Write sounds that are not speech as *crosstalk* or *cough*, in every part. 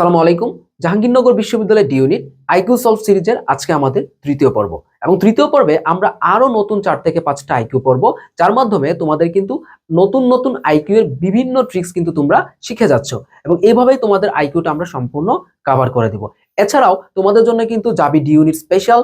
আসসালামু আলাইকুম। জাহাঙ্গীরনগর বিশ্ববিদ্যালয় ডি ইউনিট আইকিউ সলভ সিরিজের আজকে আমাদের তৃতীয় পর্ব। এবং তৃতীয় পর্বে আমরা আরও নতুন চার থেকে পাঁচটা আইকিউ পড়ব, যার মাধ্যমে তোমাদের কিন্তু নতুন নতুন আইকিউ এর বিভিন্ন ট্রিক্স কিন্তু তোমরা শিখে যাচ্ছ। এবং এইভাবেই তোমাদের আইকিউটা আমরা সম্পূর্ণ কভার করে দিব। এছাড়াও তোমাদের জন্য কিন্তু Jabi D unit special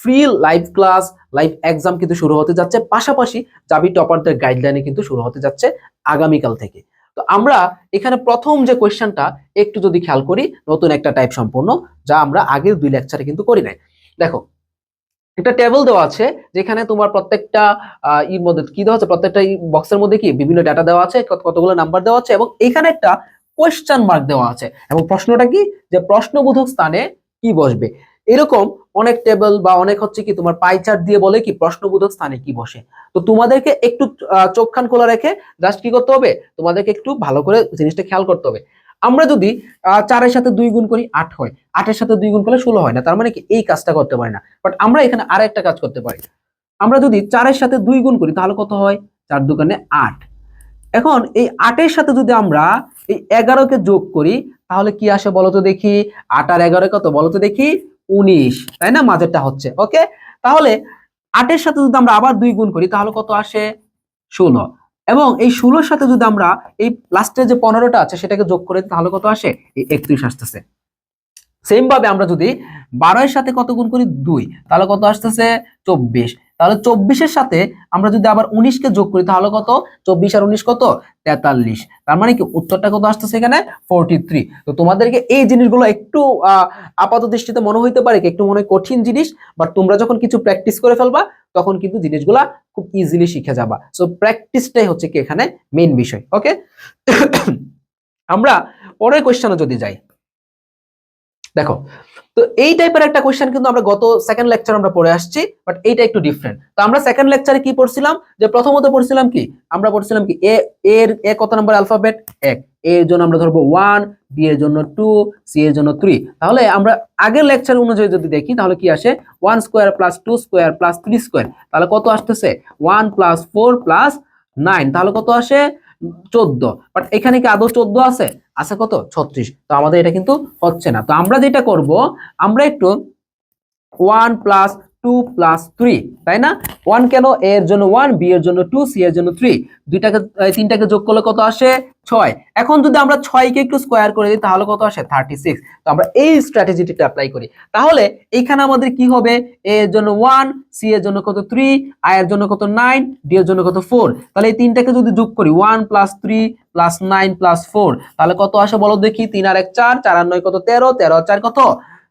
free live class live exam কিন্তু শুরু হতে যাচ্ছে। পাশাপাশি যাবি টপারদের গাইডলাইনে কিন্তু শুরু হতে যাচ্ছে আগামীকাল থেকে। তো আমরা এখানে প্রথম যে কোয়েশ্চেনটা একটু যদি খেয়াল করি, নতুন একটা টাইপ সম্পূর্ণ, যা আমরা আগের দুই লেকচারে কিন্তু করি নাই। দেখো, একটা টেবিল দেওয়া আছে, যেখানে তোমার প্রত্যেকটা ইর মধ্যে, কি দেওয়া আছে? প্রত্যেকটা বক্সের মধ্যে কি? বিভিন্ন ডাটা দেওয়া আছে কতগুলো নাম্বার দেওয়া আছে, এবং এখানে একটা কোয়েশ্চেন মার্ক দেওয়া আছে। এবং প্রশ্নটা কি? যে প্রশ্নবোধক স্থানে কি বসবে? এরকম অনেক টেবিল বা অনেক হচ্ছে কি তোমার পাই চার্ট দিয়ে বলে কি প্রশ্নবোধক স্থানে কি বসে। তো তোমাদেরকে একটু আহ, চোখ খান খোলা রেখে জাস্ট কি করতে হবে? তোমাদেরকে একটু ভালো করে জিনিসটা খেয়াল করতে হবে। আমরা যদি চারের সাথে দুই গুণ করি আট হয়। আটের সাথে দুই গুণ করলে ষোলো হয় না তার মানে কি এই কাজটা করতে পারি না। বাট আমরা এখানে আর একটা কাজ করতে পারি। আমরা যদি চারের সাথে দুই গুণ করি তাহলে কত হয়? চার দোকানে আট। এখন এই আটের সাথে যদি আমরা এই এগারোকে যোগ করি তাহলে কি আসে বলতো দেখি? আট আর এগারো কত? বলতো দেখি উনিশ, তাই না? মাঝেরটা হচ্ছে ওকে তাহলে আটের সাথে যদি আমরা আবার দুই গুণ করি, তাহলে কত আসে? ষোলো। এবং এই ষোলোর সাথে যদি আমরা এই লাস্টের যে পনেরোটা আছে, সেটাকে যোগ করে তাহলে কত আসে? এই একত্রিশ আসতেছে। সেম ভাবে আমরা যদি বারোয়ের সাথে কত গুণ করি? দুই। তাহলে কত আসতেছে? চব্বিশ। তাহলে চব্বিশের সাথে আমরা যদি আবার উনিশকে যোগ করি, তাহলে কত? চব্বিশ আর উনিশ কত? তেতাল্লিশ। তার মানে কি? উত্তরটা কত আসতেছে এখানে? ফোরটি থ্রি তো তোমাদেরকে এই জিনিসগুলো একটু আপাত দৃষ্টিতে মনে হইতে পারে একটু মনে কঠিন জিনিস বাট তোমরা যখন কিছু প্র্যাকটিস করে ফেলবা, তখন কিন্তু জিনিসগুলা খুব ইজিলি শিখে যাবা। সো প্র্যাকটিসটাই হচ্ছে কি এখানে মেইন বিষয় ওকে *coughs* আমরা পরের কোয়েশ্চেনে যদি যাই। দেখো, তো এই টাইপের একটা কোয়েশ্চেন কিন্তু আমরা গত সেকেন্ড লেকচার আমরা পড়ে আসছি বাট এইটা একটু ডিফারেন্ট তো আমরা সেকেন্ড লেকচারে কি পড়ছিলাম? যে প্রথমত পড়ছিলাম কি? আমরা পড়ছিলাম কি? এ এর এ কত নাম্বার অ্যালফাবেট এক। এ এর জন্য আমরা ধরবো ওয়ান বি এর জন্য টু সি এর জন্য থ্রি তাহলে আমরা আগের লেকচার অনুযায়ী যদি দেখি, তাহলে কি আসে? One square plus two square plus three square তাহলে কত আসতেছে? One plus four plus nine তাহলে কত আসে? চোদ্দ। বাট এখানে কি আদৌ চোদ্দ আছে? আছে কত? ছত্রিশ। তো আমাদের এটা কিন্তু হচ্ছে না। তো আমরা যেটা করব, আমরা একটু one plus two plus three তাই না? ওয়ান কেন? এর জন্য ওয়ান জন্য টু সি এর জন্য থ্রি দুইটাকে তিনটাকে যোগ করলে কত আসে? ছয়। এখন যদি আমরা ছয়কে একটু স্কোয়ার করে দিই, তাহলে কত আসে? থার্টি সিক্স তো আমরা এই অ্যাপ্লাই করি। তাহলে আমাদের কি হবে? এর জন্য ওয়ান সি এর জন্য কত থ্রি এর জন্য কত নাইন জন্য কত ফোর তাহলে এই তিনটাকে যদি যোগ করি one plus three plus nine plus four তাহলে কত আসে বলো দেখি? তিন আর এক চার চার আর নয় কত তেরো তেরো চার কত?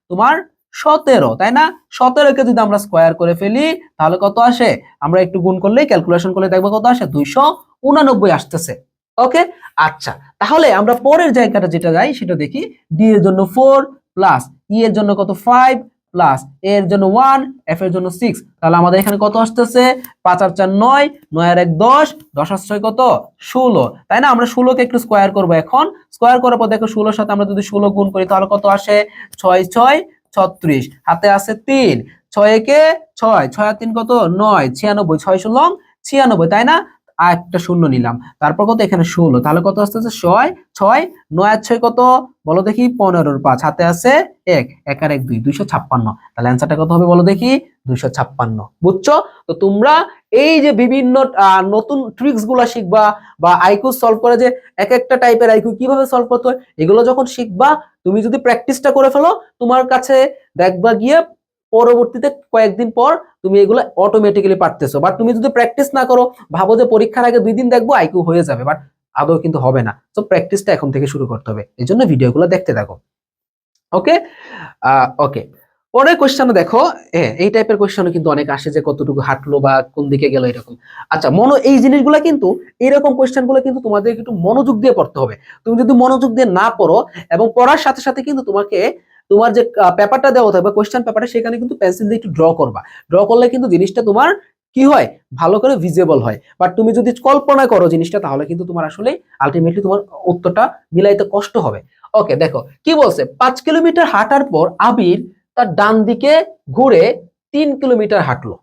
তোমার সতেরো, তাই না? সতেরোকে যদি আমরা স্কোয়ার করে ফেলি, তাহলে কত আসে? আমরা একটু গুণ করলে ক্যালকুলেশন করলে দেখব কত আসে? দুইশো উনানব্বই আসতেছে। ওকে? আচ্ছা তাহলে আমরা পরের জায়গাটা যেটা যাই, সেটা দেখি। ডি এর জন্য ফোর প্লাস ই এর জন্য কত? ফাইভ প্লাস এর জন্য ওয়ান এফ এর জন্য সিক্স তাহলে আমাদের এখানে কত আসতেছে? পাঁচ আর চার নয় নয় আর এক দশ দশ আর ছয় কত? ষোলো। তাই না? আমরা ষোলোকে একটু স্কোয়ার করব এখন। স্কোয়ার করার পর দেখো ষোলোর সাথে আমরা যদি ষোলো গুণ করি, তাহলে কত আসে? ছয় ছয়। ছত্রিশ। হাতে আছে তিন। ছয় একে ছয়। ছয় তিন কত? নয়। ছিয়ানব্বই। ছয় ষোলো, ছিয়ানব্বই, তাই না? আর একটা শূন্য নিলাম। তারপর কত? এখানে ষোলো। তাহলে কত আসতেছে ছয়। ছয়। নয় ছয় কত? বলো দেখি, পনেরোর পাঁচ। হাতে আছে এক। এক আর এক, দুই। দুইশো ছাপ্পান্ন। তাহলে অ্যান্সারটা কত হবে বলো দেখি? দুইশো ছাপ্পান্ন। বুঝছ? তো তোমরা এই যে বিভিন্ন নতুন ট্রিক্সগুলা শিখবা বা আইকিউ সলভ করে যে এক একটা টাইপের আইকিউ কীভাবে সলভ করতে হয়, এগুলো যখন শিখবা, তুমি যদি প্র্যাকটিসটা করে ফেলো, তোমার কাছে দেখবা গিয়ে পরবর্তীতে কয়েকদিন পর তুমি এগুলো অটোমেটিক্যালি পারতেছো। বাট তুমি যদি প্র্যাকটিস না করো, ভাবো যে পরীক্ষার আগে দুই দিন দেখব আইকিউ হয়ে যাবে বাট আদৌ কিন্তু হবে না। তো প্র্যাকটিসটা এখন থেকে শুরু করতে হবে। এই জন্য ভিডিওগুলো দেখতে থাকো। ওকে ওকে পরের কোয়েশ্চেনে দেখো এই টাইপের কোয়েশ্চেনও কিন্তু অনেক আসে যে কতটুকু হাঁটলো বা কোন দিকে গেল এরকম। আচ্ছা মনো, এই জিনিসগুলো কিন্তু, এরকম কোয়েশ্চেনগুলো কিন্তু তোমাদের একটু মনোযোগ দিয়ে পড়তে হবে। তুমি যদি মনোযোগ দিয়ে না পড়ো এবং পড়ার সাথে সাথে কিন্তু তোমাকে, তোমার যে পেপারটা দেওয়া থাকবে কোয়েশ্চেন পেপারটা সেখানে কিন্তু পেন্সিল দিয়ে একটু ড্র করবা। ড্র করলে কিন্তু জিনিসটা তোমার কি হয়? ভালো করে ভিজিবল হয়। বাট তুমি যদি কল্পনা করো জিনিসটা, তাহলে কিন্তু তোমার আসলে আলটিমেটলি তোমার উত্তরটা মিলাইতে কষ্ট হবে। ওকে দেখো, কি বলছে? পাঁচ কিলোমিটার হাঁটার পর আবির তার ডান দিকে ঘুরে তিন কিলোমিটার হাঁটলো।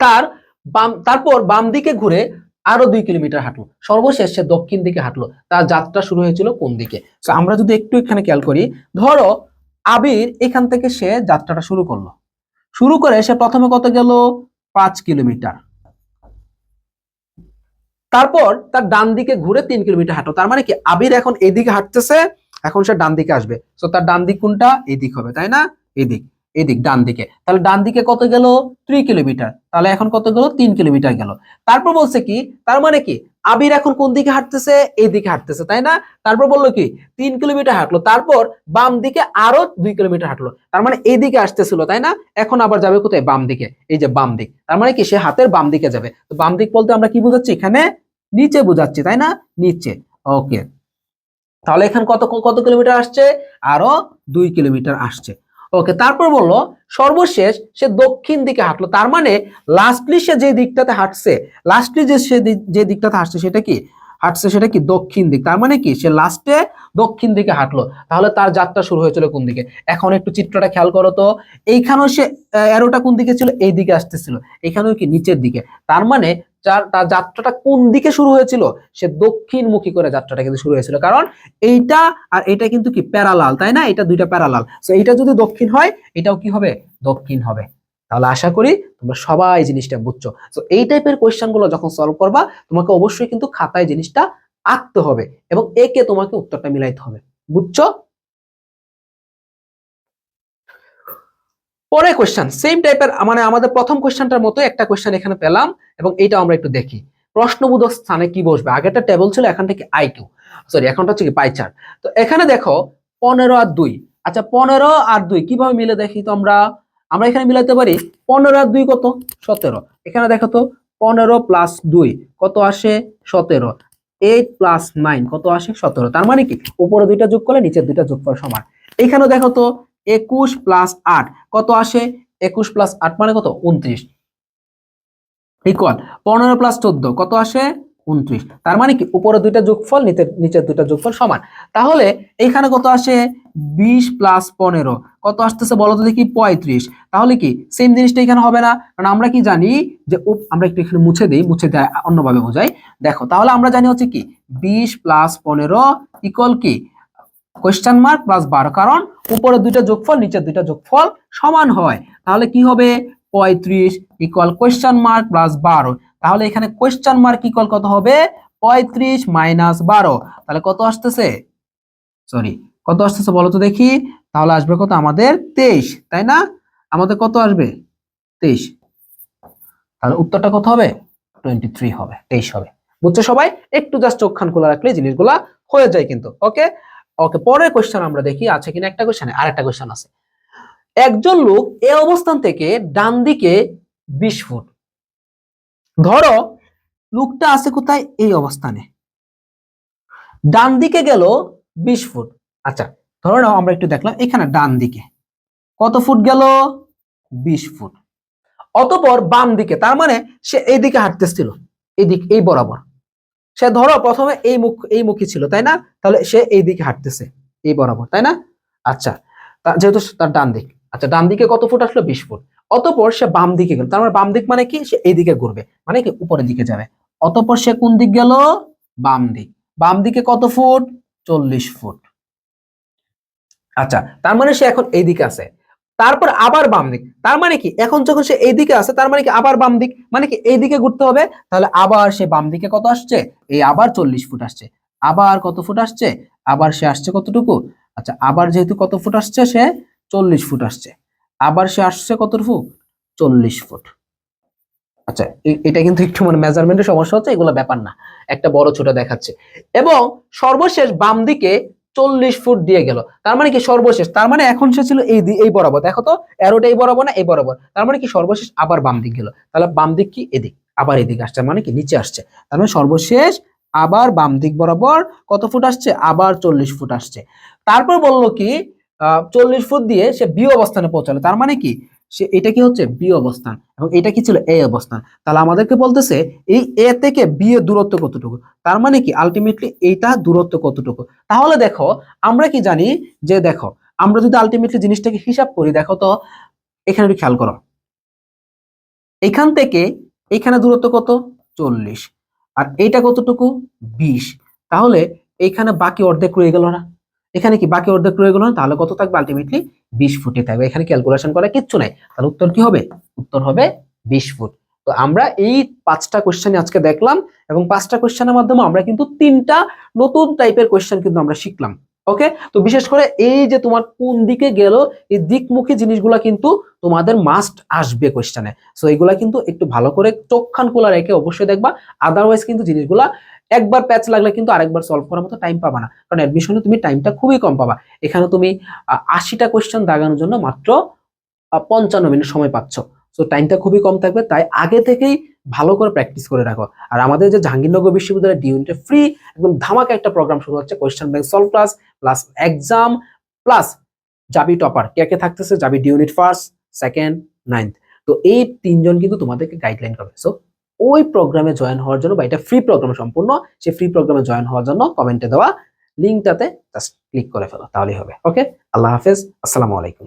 তার বাম, তারপর বাম দিকে ঘুরে আরও দুই কিলোমিটার হাঁটলো। সর্বশেষ সে দক্ষিণ দিকে হাঁটলো। তার যাত্রা শুরু হয়েছিল কোন দিকে? আমরা যদি একটু এখানে খেয়াল করি, ধরো আবির এখান থেকে সে যাত্রাটা শুরু করল। শুরু করে সে প্রথমে কত গেল? পাঁচ কিলোমিটার। তারপর তার ডান দিকে ঘুরে তিন কিলোমিটার হাঁটো তার মানে কি আবির এখন এদিকে হাঁটতেছে এখন সে ডান দিকে আসবে। তো তার ডান দিক কোনটা? এদিক হবে, তাই না? এদিক এদিক, ডান দিকে। তাহলে ডান দিকে কত গেল? থ্রি কিলোমিটার তাহলে এখন কত গেল? তিন কিলোমিটার গেল। তারপর বলছে কি, তার মানে কি? আবির এখন কোন দিকে হাঁটতেছে? এই দিকে হাঁটতেছে, তাই না? তারপর বলল কি, তিন কিলোমিটার হাঁটলো। তারপর বাম দিকে আরও দুই কিলোমিটার হাঁটলো। তার মানে এই দিকে আসতেছিল, তাই না? এখন আবার যাবে কোথায়? বাম দিকে। এই যে বাম দিক। তার মানে কি? সে হাতের বাম দিকে যাবে। তো বাম দিক বলতে আমরা কি বোঝাচ্ছি এখানে? নিচে বোঝাচ্ছি, তাই না? নিচে। ওকে তাহলে এখানে কত কত কিলোমিটার আসছে? আরও দুই কিলোমিটার আসছে। ওকে, তারপর বলল, সর্বশেষ সে দক্ষিণ দিকে হাঁটলো। তার মানে লাস্টলি সে যে দিকটাতে হাঁটছে লাস্টলি যে সে যে দিকটাতে হাঁটছে, সেটা কি? হাঁটছে সেটা কি দক্ষিণ দিক? তার মানে কি? সে লাস্টে দক্ষিণ দিকে হাঁটলো। তাহলে তার যাত্রা শুরু হয়েছিল কোন দিকে? এখন একটু চিত্রটা খেয়াল করো তো। এইখানেও সে অ্যারোটা কোন দিকে ছিল? এই দিকে আসতেছিল। এখানেও কি? নিচের দিকে। তার মানে তার যাত্রাটা কোন দিকে শুরু হয়েছিল? সে দক্ষিণমুখী করে যাত্রাটা কিন্তু শুরু হয়েছিল। কারণ এইটা আর এটা কিন্তু কি প্যারালাল তাই না? এটা দুইটা প্যারালাল তো এইটা যদি দক্ষিণ হয়, এটাও কি হবে? দক্ষিণ হবে। তাহলে আশা করি তোমরা সবাই জিনিসটা বুঝছ। তো এই টাইপের কোয়েশ্চেনগুলো যখন সলভ করবা, তোমাকে অবশ্যই কিন্তু খাতায় জিনিসটা আঁকতে হবে এবং একে তোমাকে উত্তরটা মিলাইতে হবে। বুঝছ? পরে কোয়েশ্চেন সেম টাইপের মানে আমাদের প্রথম কোয়েশ্চেনটার মতো একটা কোয়েশ্চেন এখানে পেলাম এবং এইটা আমরা একটু দেখি। প্রশ্নবোধক স্থানে কি বসবে? আগেরটা টেবিল ছিল, এখান থেকে আই কিউ সরি এখনটা হচ্ছে কি পাই চার্ট তো এখানে দেখো, পনেরো আর দুই। আচ্ছা পনেরো আর দুই, কীভাবে মিলে দেখি তো আমরা আমরা এখানে মিলাতে পারি পনেরো আর দুই কত? সতেরো। এখানে দেখো তো, পনেরো প্লাস দুই, কত আসে? সতেরো। এইট প্লাস নাইন কত আসে? সতেরো। তার মানে কি? উপরে দুইটা যোগ করলে নিচের দুইটা যোগ করা সমান। এখানেও দেখো তো, একুশ প্লাস আট, কত আসে? একুশ প্লাস আট মানে কত? উনত্রিশ। ইকুয়াল পনেরো প্লাস চোদ্দ, কত আসে? উনত্রিশ। তার মানে কি? উপরে দুইটা যোগফল, নিচের দুইটা যোগফল সমান। তাহলে এইখানে কত আসে? বিশ প্লাস পনেরো। কত আসতেছে বলো তো দেখি? পঁয়ত্রিশ। তাহলে কি? সেম জিনিসটা এখানে হবে না? কারণ আমরা কি জানি যে আমরা একটু এখানে মুছে দিই, মুছে দেয় অন্যভাবে বোঝাই দেখো, তাহলে আমরা জানি হচ্ছে কি? বিশ প্লাস পনেরো ইকুয়াল কি? কোয়েশ্চেন মার্ক প্লাস বারো। কারণ উপরে দুইটা যোগফল, নিচের দুইটা যোগফল সমান হয়। তাহলে কি হবে? পঁয়ত্রিশ ইকুয়াল কোয়েশ্চেন মার্ক প্লাস বারো। তাহলে এখানে কোয়েশ্চেন মার্ক ইকুয়াল কত হবে? পঁয়ত্রিশ মাইনাস বারো। তাহলে কত আসতেছে? সরি কত আসতেছে বলো তো দেখি। তাহলে আসবে কত? আমাদের তেইশ, তাই না? আমাদের কত আসবে? তেইশ। তাহলে উত্তরটা কত হবে? টোয়েন্টি থ্রি হবে, তেইশ হবে। বুঝছ সবাই? একটু জাস্ট চোখখান খোলা রাখলে জিনিসগুলা হয়ে যায় কিন্তু ওকে ওকে পরের কোশ্চেন আমরা দেখি, আছে কিনা একটা কোশ্চেন আর একটা কোশ্চেন আছে। একজন লোক এ অবস্থান থেকে ডান দিকে বিশ ফুট ধরো, লোকটা আছে কোথায়? এই অবস্থানে। ডান দিকে গেল বিশ ফুট। আচ্ছা ধরো নাও আমরা একটু দেখলাম, এখানে ডান দিকে। কত ফুট গেল? বিশ ফুট। অতপর বাম দিকে, তার মানে সে এই দিকে হাঁটতেছিল, এদিক, এই বরাবর। সে ধরো প্রথমে এই মুখ, এই মুখী ছিল, তাই না? তাহলে সে এই দিকে হাঁটতেছে, এই বরাবর, তাই না? আচ্ছা যেহেতু তার ডান দিক। আচ্ছা ডান দিকে কত ফুট আসলো? বিশ ফুট। অতপর সে বাম দিকে গেল। তার মানে বাম দিক মানে কি? সে এই দিকে ঘুরবে। মানে কি? উপরের দিকে যাবে। অতপর সে কোন দিক গেল? বাম দিক। বাম দিকে কত ফুট? চল্লিশ ফুট। আচ্ছা তার মানে সে এখন এই দিকে আছে। তারপর আবার বাম দিক। তার মানে কি? এখন যখন সে এই দিকে আছে, তার মানে কি? আবার বাম দিক। মানে কি? এই দিকে ঘুরতে হবে। তাহলে আবার সে বাম দিকে কত আসছে? এই আবার চল্লিশ ফুট আসছে। আবার কত ফুট আসছে? আবার সে আসছে কতটুকু? আচ্ছা আবার যেহেতু কত ফুট আসছে সে? চল্লিশ ফুট আসছে। আবার সে আসছে কত ফুট? চল্লিশ ফুট। আচ্ছা এটা কিন্তু একটু মানে মেজারমেন্টের সমস্যা হচ্ছে, এগুলো ব্যাপার না। একটা বড় ছোট দেখাচ্ছে। এবং সর্বশেষ বাম দিকে চল্লিশ ফুট দিয়ে গেল। তার মানে কি সর্বশেষ? তার মানে এখন সে ছিল এই এই বরাবর। দেখো তো অ্যারোটা এই বরাবর না, এই বরাবর? তার মানে কি সর্বশেষ আবার বাম দিক গেল। তাহলে বাম দিক কি? এদিক। আবার এদিক আসছে মানে কি? নিচে আসছে। তার মানে সর্বশেষ আবার বাম দিক বরাবর কত ফুট আসছে? আবার চল্লিশ ফুট আসছে। তারপর বলল কি চল্লিশ ফুট দিয়ে সে বি অবস্থানে পৌঁছালো। তার মানে কি? সে, এটা কি হচ্ছে? বি অবস্থান। এবং এটা কি ছিল? এ অবস্থান। তাহলে আমাদেরকে বলতেছে, এই এ থেকে বি এর দূরত্ব কতটুকু? তার মানে কি? আলটিমেটলি এইটা দূরত্ব কতটুকু? তাহলে দেখো, আমরা কি জানি যে দেখো, আমরা যদি আলটিমেটলি জিনিসটাকে হিসাব করি, দেখো তো, এখানে একটু খেয়াল করো। এখান থেকে এখানে দূরত্ব কত? চল্লিশ। আর এইটা কতটুকু? বিশ। তাহলে এইখানে বাকি অর্ধেক রয়ে গেল না? এখানে কি বাকি অর্ধেক রয়ে গেল তাহলে কত থাকবে আলটিমেটলি বিশ ফুটে থাকবে। এখানে ক্যালকুলেশন করা কিচ্ছু নাই। তাহলে উত্তর কি হবে? উত্তর হবে বিশ ফুট তো আমরা এই পাঁচটা কোশ্চেন আজকে দেখলাম এবং পাঁচটা কোশ্চেনের মাধ্যমে আমরা কিন্তু তিনটা নতুন টাইপের কোশ্চেন কিন্তু আমরা শিখলাম। ওকে তো বিশেষ করে এই যে তোমার কোন দিকে গেল, এই দিকমুখী জিনিসগুলা কিন্তু তোমাদের মাস্ট আসবে কোশ্চেনে সো এগুলা কিন্তু একটু ভালো করে চোখখান খোলা রেখে অবশ্যই দেখবা। আদারওয়াইজ কিন্তু জিনিসগুলা একবার প্যাচ লাগলে কিন্তু আরেকবার সলভ করার মতো টাইম পাবা না। কারণ অ্যাডমিশনে তুমি টাইমটা খুবই কম পাবা। এখানে তুমি আশিটা কোশ্চেন দাগানোর জন্য মাত্র পঞ্চান্ন মিনিট সময় পাচ্ছ। সো টাইমটা খুবই কম থাকবে। তাই আগে থেকেই ভালো করে প্র্যাকটিস করে রাখো। আর আমাদের যে জাহাঙ্গীরনগর বিশ্ববিদ্যালয়ের ডিউনিটে ফ্রি একদম ধামাকা একটা প্রোগ্রাম শুরু হচ্ছে question bank solve class plus exam plus Jabi topper কে কে থাকতেছে? Jabi D unit first second ninth তো এই তিনজন কিন্তু তোমাদেরকে গাইডলাইন করবে। সো ওই প্রোগ্রামে জয়েন হওয়ার জন্য বা এটা ফ্রি প্রোগ্রাম সম্পূর্ণ, সেই ফ্রি প্রোগ্রামে জয়েন হওয়ার জন্য কমেন্টে দেওয়া লিঙ্কটাতে জাস্ট ক্লিক করে ফেলো, তাহলেই হবে ওকে আল্লাহ হাফেজ, আসসালামু আলাইকুম।